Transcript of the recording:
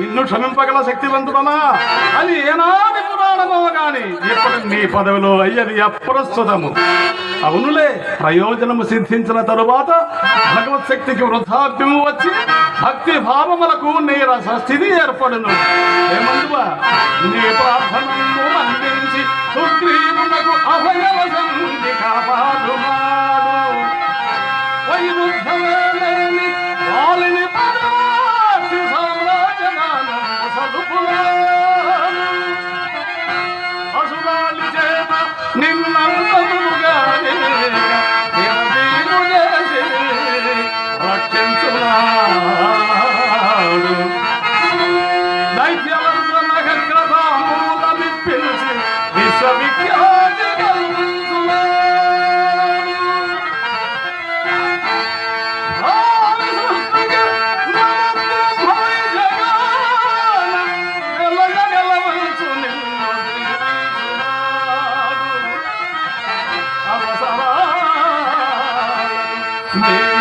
నిన్ను క్షమింపగల శక్తివంతుడనా అది ఏనాటి పురాణమో గాని ఇప్పుడు నీ పదవిలో అయ్యది అప్రస్తుతము. అవునులే ప్రయోజనము సిద్ధించిన తరువాత భగవత్ శక్తికి వృద్ధాప్యము వచ్చి భక్తి భావములకు నీరస స్థితి ఏర్పడును. ఏమందువా? నీ ప్రార్థనను అందించి సుగ్రీవునకు అభయవసంతి kanım gani Yeah.